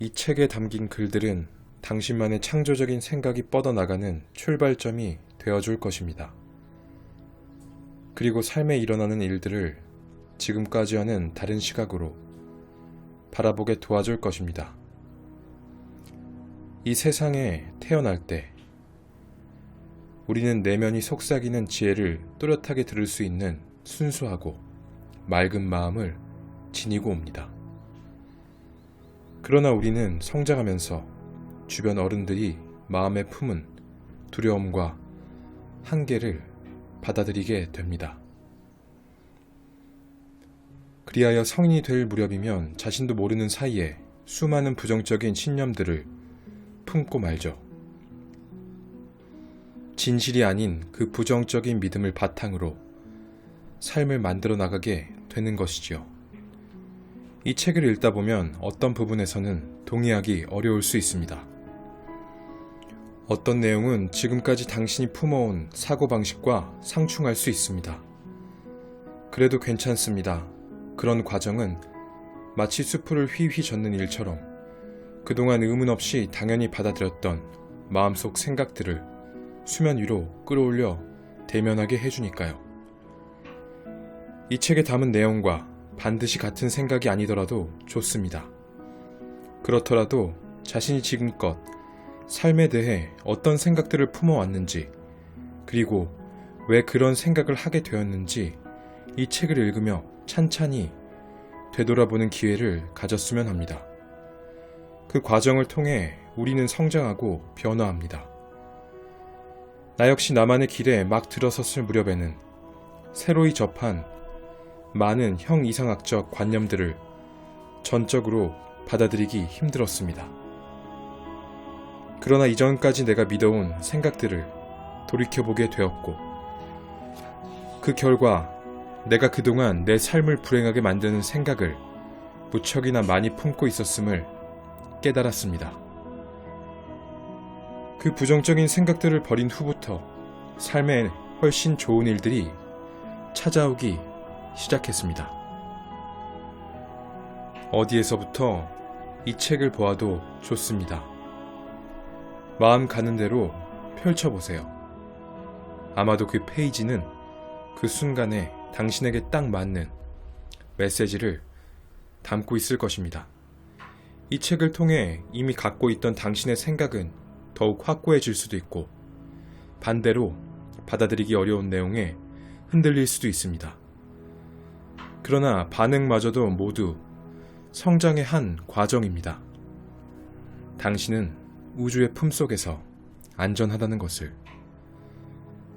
이 책에 담긴 글들은 당신만의 창조적인 생각이 뻗어나가는 출발점이 되어줄 것입니다. 그리고 삶에 일어나는 일들을 지금까지와는 다른 시각으로 바라보게 도와줄 것입니다. 이 세상에 태어날 때 우리는 내면이 속삭이는 지혜를 또렷하게 들을 수 있는 순수하고 맑은 마음을 지니고 옵니다. 그러나 우리는 성장하면서 주변 어른들이 마음에 품은 두려움과 한계를 받아들이게 됩니다. 그리하여 성인이 될 무렵이면 자신도 모르는 사이에 수많은 부정적인 신념들을 품고 말죠. 진실이 아닌 그 부정적인 믿음을 바탕으로 삶을 만들어 나가게 되는 것이지요. 이 책을 읽다 보면 어떤 부분에서는 동의하기 어려울 수 있습니다. 어떤 내용은 지금까지 당신이 품어온 사고방식과 상충할 수 있습니다. 그래도 괜찮습니다. 그런 과정은 마치 수풀을 휘휘 젓는 일처럼 그동안 의문 없이 당연히 받아들였던 마음속 생각들을 수면 위로 끌어올려 대면하게 해주니까요. 이 책에 담은 내용과 반드시 같은 생각이 아니더라도 좋습니다. 그렇더라도 자신이 지금껏 삶에 대해 어떤 생각들을 품어왔는지, 그리고 왜 그런 생각을 하게 되었는지 이 책을 읽으며 찬찬히 되돌아보는 기회를 가졌으면 합니다. 그 과정을 통해 우리는 성장하고 변화합니다. 나 역시 나만의 길에 막 들어섰을 무렵에는 새로이 접한 많은 형 이상학적 관념들을 전적으로 받아들이기 힘들었습니다. 그러나 이전까지 내가 믿어온 생각들을 돌이켜보게 되었고, 그 결과 내가 그동안 내 삶을 불행하게 만드는 생각을 무척이나 많이 품고 있었음을 깨달았습니다. 그 부정적인 생각들을 버린 후부터 삶에 훨씬 좋은 일들이 찾아오기 시작했습니다. 어디에서부터 이 책을 보아도 좋습니다. 마음 가는 대로 펼쳐보세요. 아마도 그 페이지는 그 순간에 당신에게 딱 맞는 메시지를 담고 있을 것입니다. 이 책을 통해 이미 갖고 있던 당신의 생각은 더욱 확고해질 수도 있고 반대로 받아들이기 어려운 내용에 흔들릴 수도 있습니다. 그러나 반응마저도 모두 성장의 한 과정입니다. 당신은 우주의 품속에서 안전하다는 것을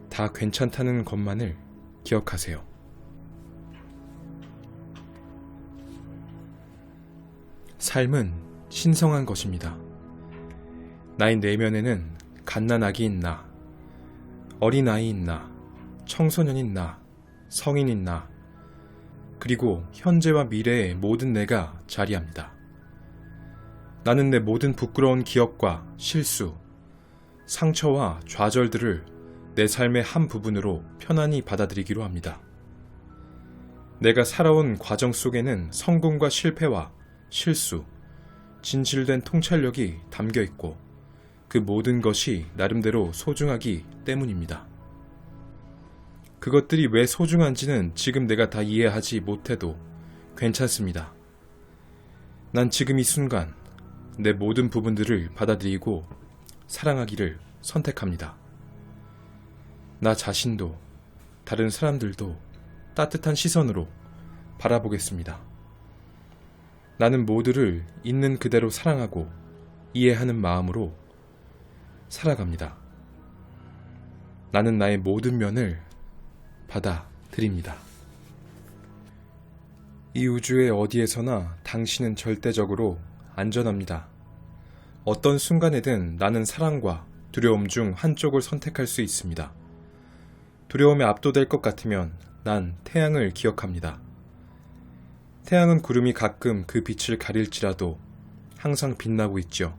다 괜찮다는 것만을 기억하세요. 삶은 신성한 것입니다. 나의 내면에는 갓난아기인 나, 어린아이인 나, 청소년인 나, 성인인 나, 그리고 현재와 미래의 모든 내가 자리합니다. 나는 내 모든 부끄러운 기억과 실수, 상처와 좌절들을 내 삶의 한 부분으로 편안히 받아들이기로 합니다. 내가 살아온 과정 속에는 성공과 실패와 실수, 진실된 통찰력이 담겨 있고 그 모든 것이 나름대로 소중하기 때문입니다. 그것들이 왜 소중한지는 지금 내가 다 이해하지 못해도 괜찮습니다. 난 지금 이 순간 내 모든 부분들을 받아들이고 사랑하기를 선택합니다. 나 자신도 다른 사람들도 따뜻한 시선으로 바라보겠습니다. 나는 모두를 있는 그대로 사랑하고 이해하는 마음으로 살아갑니다. 나는 나의 모든 면을 받아들입니다. 이 우주의 어디에서나 당신은 절대적으로 안전합니다. 어떤 순간에든 나는 사랑과 두려움 중 한쪽을 선택할 수 있습니다. 두려움에 압도될 것 같으면 난 태양을 기억합니다. 태양은 구름이 가끔 그 빛을 가릴지라도 항상 빛나고 있죠.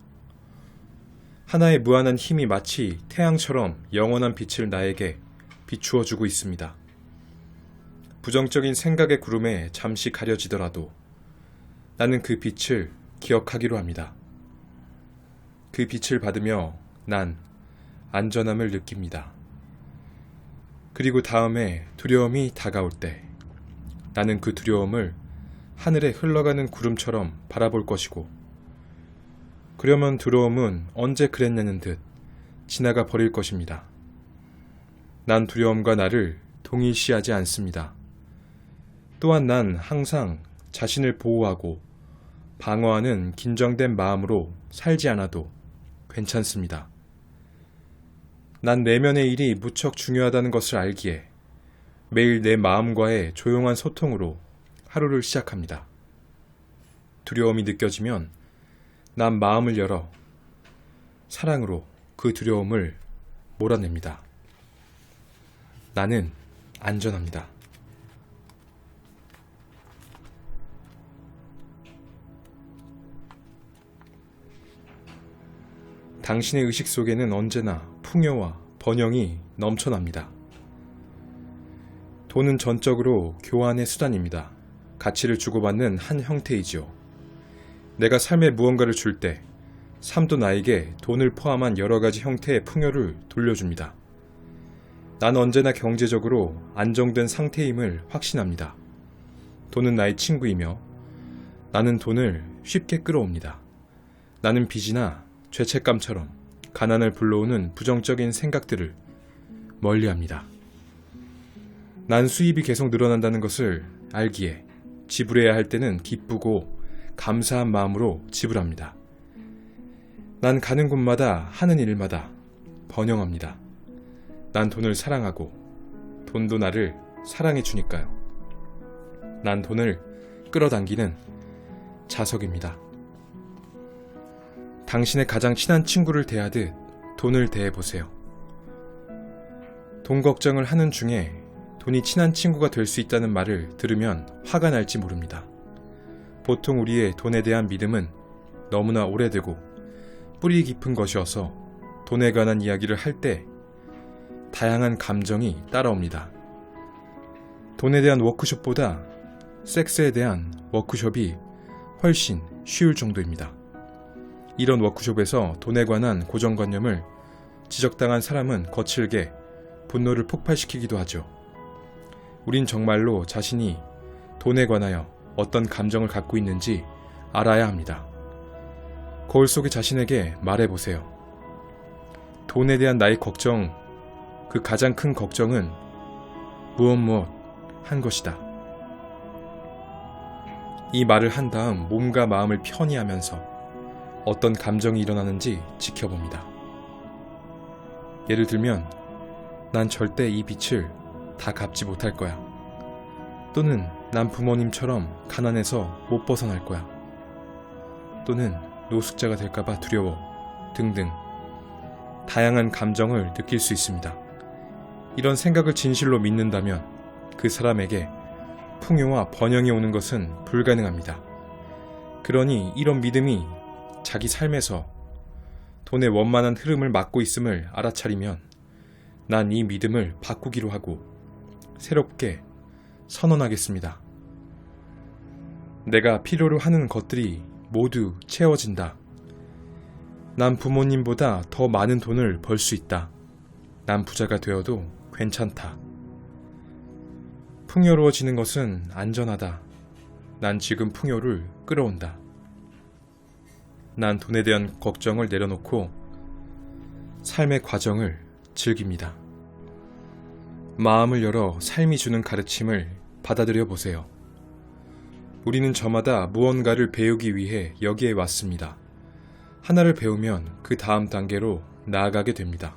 하나의 무한한 힘이 마치 태양처럼 영원한 빛을 나에게 비추어 주고 있습니다. 부정적인 생각의 구름에 잠시 가려지더라도 나는 그 빛을 기억하기로 합니다. 그 빛을 받으며 난 안전함을 느낍니다. 그리고 다음에 두려움이 다가올 때 나는 그 두려움을 하늘에 흘러가는 구름처럼 바라볼 것이고 그러면 두려움은 언제 그랬냐는 듯 지나가 버릴 것입니다. 난 두려움과 나를 동일시하지 않습니다. 또한 난 항상 자신을 보호하고 방어하는 긴장된 마음으로 살지 않아도 괜찮습니다. 난 내면의 일이 무척 중요하다는 것을 알기에 매일 내 마음과의 조용한 소통으로 하루를 시작합니다. 두려움이 느껴지면 난 마음을 열어 사랑으로 그 두려움을 몰아냅니다. 나는 안전합니다. 당신의 의식 속에는 언제나 풍요와 번영이 넘쳐납니다. 돈은 전적으로 교환의 수단입니다. 가치를 주고받는 한 형태이지요. 내가 삶에 무언가를 줄 때, 삶도 나에게 돈을 포함한 여러 가지 형태의 풍요를 돌려줍니다. 난 언제나 경제적으로 안정된 상태임을 확신합니다. 돈은 나의 친구이며 나는 돈을 쉽게 끌어옵니다. 나는 빚이나 죄책감처럼 가난을 불러오는 부정적인 생각들을 멀리합니다. 난 수입이 계속 늘어난다는 것을 알기에 지불해야 할 때는 기쁘고 감사한 마음으로 지불합니다. 난 가는 곳마다 하는 일마다 번영합니다. 난 돈을 사랑하고 돈도 나를 사랑해 주니까요. 난 돈을 끌어당기는 자석입니다. 당신의 가장 친한 친구를 대하듯 돈을 대해 보세요. 돈 걱정을 하는 중에 돈이 친한 친구가 될 수 있다는 말을 들으면 화가 날지 모릅니다. 보통 우리의 돈에 대한 믿음은 너무나 오래되고 뿌리 깊은 것이어서 돈에 관한 이야기를 할 때 다양한 감정이 따라옵니다. 돈에 대한 워크숍보다 섹스에 대한 워크숍이 훨씬 쉬울 정도입니다. 이런 워크숍에서 돈에 관한 고정관념을 지적당한 사람은 거칠게 분노를 폭발시키기도 하죠. 우린 정말로 자신이 돈에 관하여 어떤 감정을 갖고 있는지 알아야 합니다. 거울 속의 자신에게 말해보세요. 돈에 대한 나의 걱정, 그 가장 큰 걱정은 무엇 무엇 한 것이다. 이 말을 한 다음 몸과 마음을 편히 하면서 어떤 감정이 일어나는지 지켜봅니다. 예를 들면, 난 절대 이 빛을 다 갚지 못할 거야. 또는 난 부모님처럼 가난해서 못 벗어날 거야. 또는 노숙자가 될까봐 두려워. 등등. 다양한 감정을 느낄 수 있습니다. 이런 생각을 진실로 믿는다면 그 사람에게 풍요와 번영이 오는 것은 불가능합니다. 그러니 이런 믿음이 자기 삶에서 돈의 원만한 흐름을 막고 있음을 알아차리면 난 이 믿음을 바꾸기로 하고 새롭게 선언하겠습니다. 내가 필요로 하는 것들이 모두 채워진다. 난 부모님보다 더 많은 돈을 벌 수 있다. 난 부자가 되어도 괜찮다. 풍요로워지는 것은 안전하다. 난 지금 풍요를 끌어온다. 난 돈에 대한 걱정을 내려놓고 삶의 과정을 즐깁니다. 마음을 열어 삶이 주는 가르침을 받아들여 보세요. 우리는 저마다 무언가를 배우기 위해 여기에 왔습니다. 하나를 배우면 그 다음 단계로 나아가게 됩니다.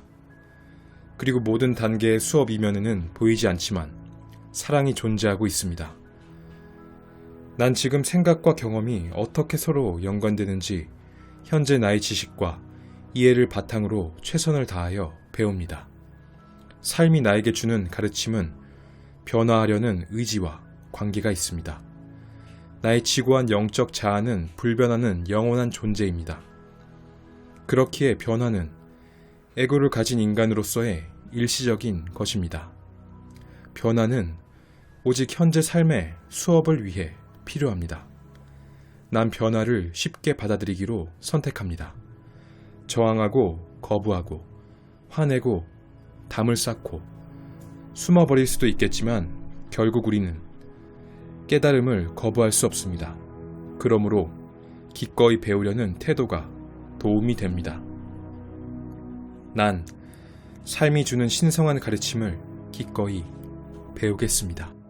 그리고 모든 단계의 수업 이면에는 보이지 않지만 사랑이 존재하고 있습니다. 난 지금 생각과 경험이 어떻게 서로 연관되는지 현재 나의 지식과 이해를 바탕으로 최선을 다하여 배웁니다. 삶이 나에게 주는 가르침은 변화하려는 의지와 관계가 있습니다. 나의 지고한 영적 자아는 불변하는 영원한 존재입니다. 그렇기에 변화는 에고를 가진 인간으로서의 일시적인 것입니다. 변화는 오직 현재 삶의 수업을 위해 필요합니다. 난 변화를 쉽게 받아들이기로 선택합니다. 저항하고 거부하고 화내고 담을 쌓고 숨어버릴 수도 있겠지만 결국 우리는 깨달음을 거부할 수 없습니다. 그러므로 기꺼이 배우려는 태도가 도움이 됩니다. 난 삶이 주는 신성한 가르침을 기꺼이 배우겠습니다.